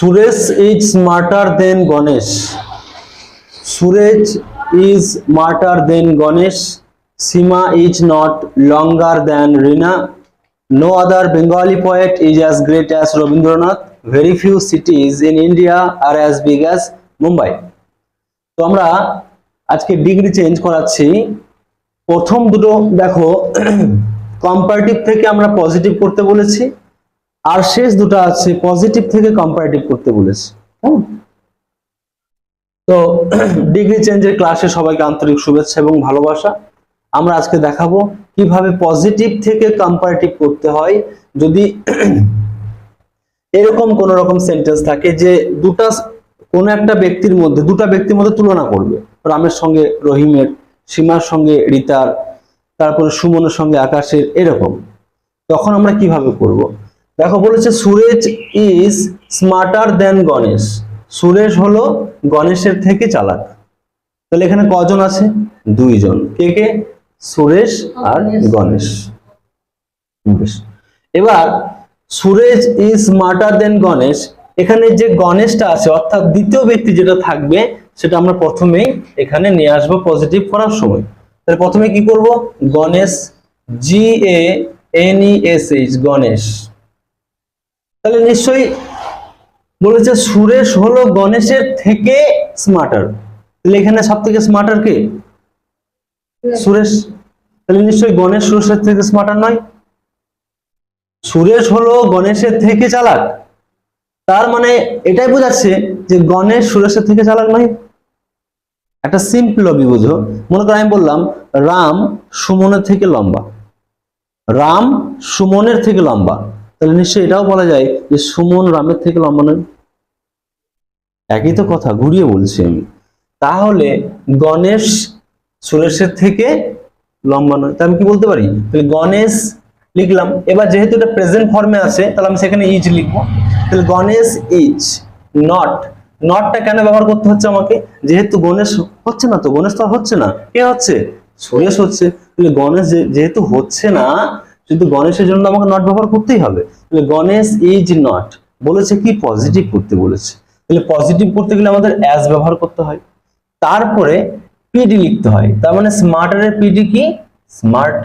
Suresh is smarter than Ganesh Suresh is smarter than Ganesh Seema is not longer than Reena no other Bengali poet is as great as Rabindranath very few cities in India are as big as Mumbai তো আমরা আজকে degree change করাচ্ছি। প্রথম দুটো দেখো comparative থেকে আমরা positive করতে বলেছি। আর শেষ দুটো আছে পজিটিভ থেকে কম্পারেটিভ করতে বলেছি হুম? তো ডিগ্রি চেঞ্জের ক্লাসে সবাইকে আন্তরিক শুভেচ্ছা এবং ভালোবাসা। আমরা আজকে দেখাবো কীভাবে পজিটিভ থেকে কম্পারেটিভ করতে হয়। যদি এরকম কোন রকম সেন্টেন্স থাকে যে দুটা, কোন একটা ব্যক্তির মধ্যে, দুটা ব্যক্তির মধ্যে তুলনা করবে। রামের সঙ্গে রহিমের, সীমার সঙ্গে রিতার, তারপরে সুমনের সঙ্গে আকাশের, এরকম। তখন আমরা কীভাবে করব? দেখো বলেছে Suresh is smarter than Ganesh. Suresh হলো গণেশের থেকে চালাক। তাহলে এখানে কজন আছে? দুইজন। কে কে? সুরেশ আর গণেশ। এবার Suresh is smarter than Ganesh. এখানে যে গণেশটা আছে অর্থাৎ দ্বিতীয় ব্যক্তি যেটা থাকবে সেটা আমরা প্রথমেই এখানে নিয়ে আসব পজিটিভ করার সময়। তাহলে প্রথমে কি করব? Ganesh G A N E S H Ganesh. তাহলে নিশ্চয়ই বলেছে সুরেশ হলো গণেশের থেকে স্মার্টার তাহলে এখানে সব থেকে স্মার্টার কে? সুরেশ। তাহলে নিশ্চয়ই গণেশ সুরেশের থেকে স্মার্টার নয়। সুরেশ হলো গণেশের থেকে চালাক। তার মানে এটাই বোঝাচ্ছে যে গণেশ সুরেশের থেকে চালাক নয়। একটা সিম্পল লবি বুঝো। মনে করো আমি বললাম, রাম সুমনের থেকে লম্বা। রাম সুমনের থেকে লম্বা। তাহলে নিশ্চয়ই এটাও বলা যায় যে সুমন রামের থেকে লম্বা নয়। একই তো কথা, ঘুরিয়ে বলছি আমি। তাহলে গণেশ সুরেশের থেকে লম্বা নয়। তা আমি কি বলতে পারি? তাহলে গণেশ লিখলাম। এবার যেহেতু এটা প্রেজেন্ট ফর্মে আছে, তাহলে আমি সেখানে ইজ লিখব। তাহলে গণেশ ইজ নট নটটা কেন ব্যবহার করতে হচ্ছে আমাকে? যেহেতু গণেশ হচ্ছে না তো, গণেশ তো আর হচ্ছে না। কে হচ্ছে? সুরেশ হচ্ছে। তাহলে গণেশ যেহেতু হচ্ছে না কিন্তু গণেশের জন্য আমাকে নট ব্যবহার করতেই হবে। তাহলে গণেশ ইজ নট বলেছে কি? পজিটিভ করতে বলেছে। তাহলে পজিটিভ করতে গেলে আমাদের অ্যাজ ব্যবহার করতে হয়। তারপরে পিডি লিখতে হয়। তার মানে স্মার্টারের পিডি কি? স্মার্ট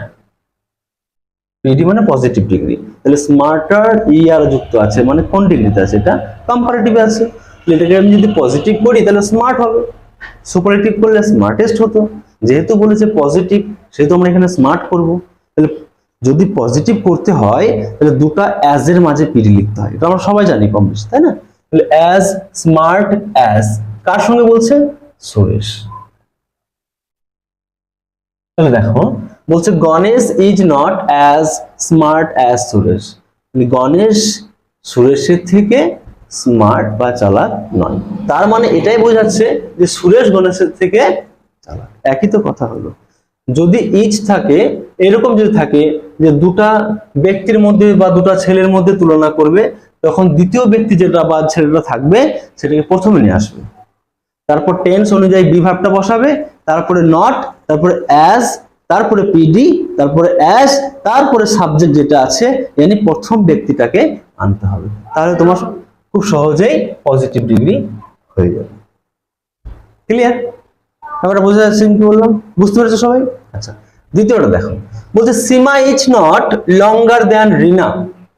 পিডি মানে পজিটিভ ডিগ্রি তাহলে স্মার্টার ই আর যুক্ত আছে মানে কোন ডিগ্রিতে আছে? এটা কম্পারেটিভে আছে। এটাকে আমি যদি পজিটিভ করি, তাহলে স্মার্ট হবে। সুপারেটিভ করলে স্মার্টেস্ট হতো। যেহেতু বলেছে পজিটিভ সেহেতু আমরা এখানে স্মার্ট করব। তাহলে যদি পজিটিভ করতে হয়, তাহলে দুটো অ্যাজ এর মাঝে পিডি লিখতে হয়। এটা আমরা সবাই জানি কম বেশি, তাই না? তাহলে অ্যাজ স্মার্ট অ্যাজ কার সঙ্গে বলছে? সুরেশ। তাহলে দেখো, বলছে Ganesh is not as smart as Suresh. Ganesh সুরেশের থেকে স্মার্ট বা চালাক নয়। তার মানে এটাই বোঝাচ্ছে যে সুরেশ গণেশের থেকে চালাক। একই তো কথা হলো। যদি ইজ থাকে, এরকম যদি থাকে যে দুটা ব্যক্তির মধ্যে বা দুটা ছেলের মধ্যে তুলনা করবে, তখন দ্বিতীয় ব্যক্তি যেটা বা ছেলেটা থাকবে, সেটাকে প্রথমে নিয়ে আসবে। তারপর টেন্স অনুযায়ী বিভাগটা বসাবে, তারপরে নট তারপরে অ্যাজ তারপরে পিডি তারপরে অ্যাজ তারপরে সাবজেক্ট যেটা আছে yani প্রথম ব্যক্তিটাকে আনতে হবে। তাহলে তোমার খুব সহজেই পজিটিভ ডিগ্রি হয়ে যাবে। ক্লিয়ার এবার বোঝা যাচ্ছে আমি কি বললাম? বুঝতে পেরেছ সবাই? আচ্ছা দ্বিতীয়টা দেখো। বলছে Seema is not longer than Reena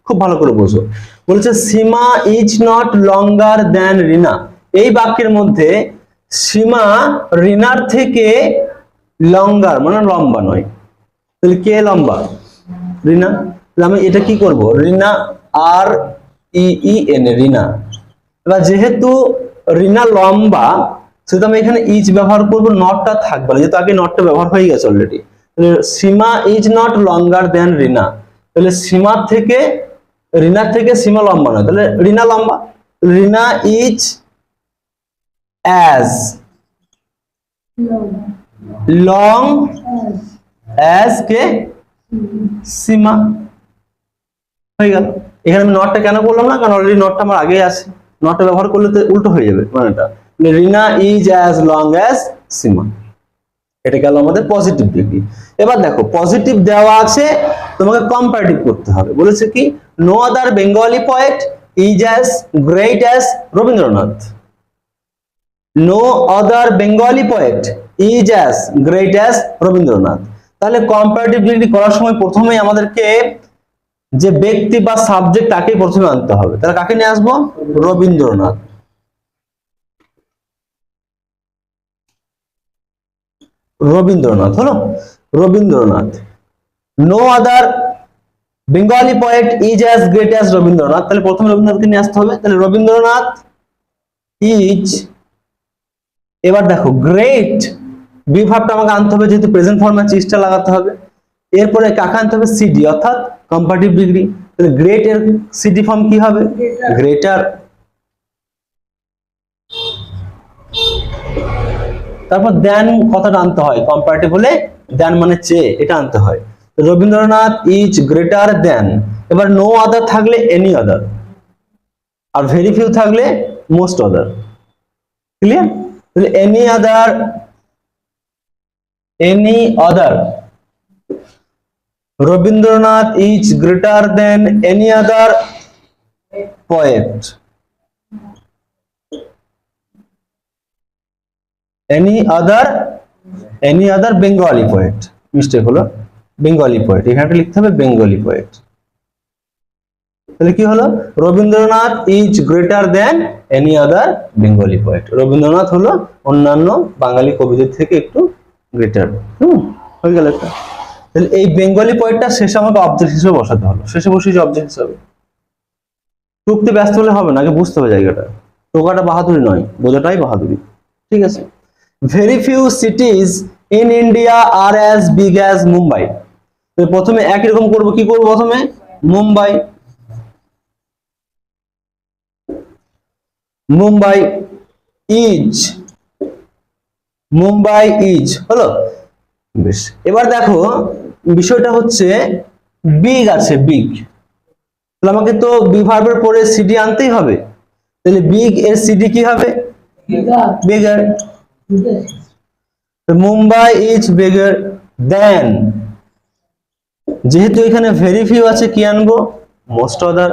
খুব ভালো করে বোঝো। বলছে Seema is not longer than Reena এই বাক্যের মধ্যে সীমা রিনার থেকে লঙ্গার মানে লম্বা নয়। তাহলে কে লম্বা? রিনা। আমি এটা কি করব? Reena R E N Reena. এবার যেহেতু রিনা লম্বা, সেহেতু আমি এখানে ইজ ব্যবহার করব নটটা থাকবে না। যেহেতু আগে নটটা ব্যবহার হয়ে গেছে already Seema is not longer than Reena তাহলে সীমার থেকে রিনার থেকে সীমা লম্বা নয়। তাহলে রিনা লম্বা। Reena is as long as কে? সীমা। হয়ে গেল। এখানে আমি নটটা কেন করলাম না? কারণ অলরেডি নটটা আমার আগেই আছে। নটটা ব্যবহার করলে তো উল্টো হয়ে যাবে মানেটা। Reena is as long as Seema. এটা গেল আমাদের পজিটিভ ডিগ্রি এবার দেখো পজিটিভ দেওয়া আছে, তোমাকে কম্পারেটিভ করতে হবে। বলেছে কি? No other Bengali poet is as great as Rabindranath. No other Bengali poet is as great as Rabindranath. তাহলে কম্পারেটিভ ডিগ্রি করার সময় প্রথমেই আমাদেরকে যে ব্যক্তি বা সাবজেক্ট তাকে প্রথমে আনতে হবে। তাহলে কাকে নিয়ে আসব? রবীন্দ্রনাথ। রবীন্দ্রনাথ, হলো? Rabindranath. No other Bengali poet is as great as Rabindranath তাহলে প্রথমে রবীন্দ্রনাথকে নিয়ে আসতে হবে। তাহলে রবীন্দ্রনাথ ইজ এবার দেখো গ্রেট বিভাগটা আমাকে আনতে হবে যেহেতু প্রেজেন্ট ফর্মে চিজটা লাগাতে হবে। এরপরে কাকে আনতে হবে? সিডি অর্থাৎ কম্পারেটিভ ডিগ্রি তাহলে গ্রেট এর সিডি ফর্ম কি হবে? গ্রেটার তারপর দেন কথাটা আনতে হয়। কম্পারেটিভ হলে দেন মানে চেয়ে এটা আনতে হয়। রবীন্দ্রনাথ ইজ গ্রেটার দেন এবার নো আদার থাকলে এনি আদার আর ভেরি ফিউ থাকলে most other clear any other any other Rabindranath is greater than any other any other any other bengali poet? Mistake হলো। বেঙ্গলি পোয়েট এখানে লিখতে হবে বেঙ্গলি পোয়েট তাহলে কি হলো? Rabindranath is greater than any other Bengali poet Rabindranath হলো অন্যান্য বাঙালি কবিদের থেকে একটু গ্রেটার হুম, হয়ে গেল একটা। তাহলে এই বেঙ্গলি পোয়েটটা শেষে আমাকে অবজেক্ট হিসেবে বসাতে হলো। শেষে বসিয়েছি অবজেক্ট হিসেবে। টুকতে ব্যস্ত হলে হবে না, আগে বুঝতে হবে জায়গাটা। টোকাটা বাহাদুরি নয়, বোঝাটাই বাহাদুরি। ঠিক আছে? Very few cities in India are as big as Mumbai তো প্রথমে একই রকম করব কি করব প্রথমে? মুম্বাই। মুম্বাই ইজ। মুম্বাই ইজ। হলো? বেশ। এবার দেখো বিষয়টা হচ্ছে বিগ আছে বিগ তাহলে আমাকে তো বিভার্বের পরে সিডি আনতেই হবে। তাহলে বিগ এর সিডি কি হবে? Bigger Mumbai is bigger than যেহেতু এখানে ভেরি ফিউ আছে, কি আনব? মোস্ট অদার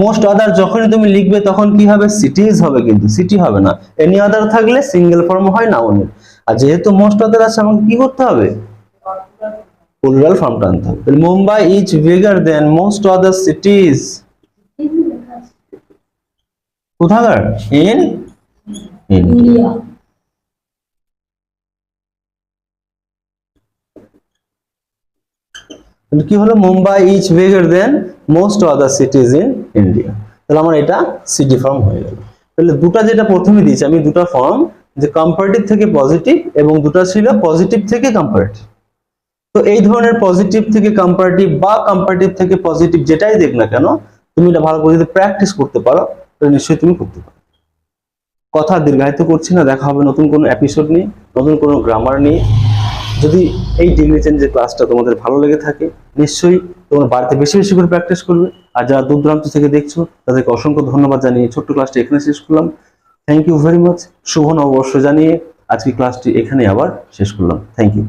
মোস্ট অদার যখনই তুমি লিখবে, তখন কি হবে? সিটিজ হবে কিন্তু সিটি হবে না। এনি আদার থাকলে সিঙ্গেল ফর্ম হয় না নাউনের আর যেহেতু মোস্ট অদার আছে, আমাকে কি করতে হবে? প্লুরাল ফর্মটা আনতে হবে। Mumbai is bigger than most other cities কোথাকার? ইন? ইন্ডিয়া। কি হলো? Mumbai is bigger than most other cities in India তাহলে আমার এটা সিটি ফর্ম হয়ে গেল। তাহলে দুটো যেটা প্রথমে দিয়েছি আমি দুটো ফর্ম যে কম্পারেটিভ থেকে পজিটিভ এবং দুটো ছিল পজিটিভ থেকে কম্পারেটিভ তো এই ধরনের পজিটিভ থেকে কম্পারেটিভ বা কম্পারেটিভ থেকে পজিটিভ যেটাই দেখ না কেন তুমি এটা ভালো করে যদি প্র্যাকটিস করতে পারো তাহলে নিশ্চয়ই তুমি করতে পারো। কথা দীর্ঘায়িত করছি না, দেখা হবে নতুন কোনো এপিসোড নিয়ে, নতুন কোনো গ্রামার নিয়ে। যদি এই ডিগ্রি চেঞ্জের ক্লাসটা তোমাদের ভালো লেগে থাকে, নিশ্চয়ই তোমরা বাড়িতে বেশি বেশি করে প্র্যাকটিস করবে। আর যারা দূর দূরান্ত থেকে দেখছ, তাদেরকে অসংখ্য ধন্যবাদ জানিয়ে ছোট্ট ক্লাসটি এখানে শেষ করলাম। থ্যাংক ইউ ভেরি মাচ শুভ নববর্ষ জানিয়ে আজকে ক্লাসটি এখানে আবার শেষ করলাম। Thank you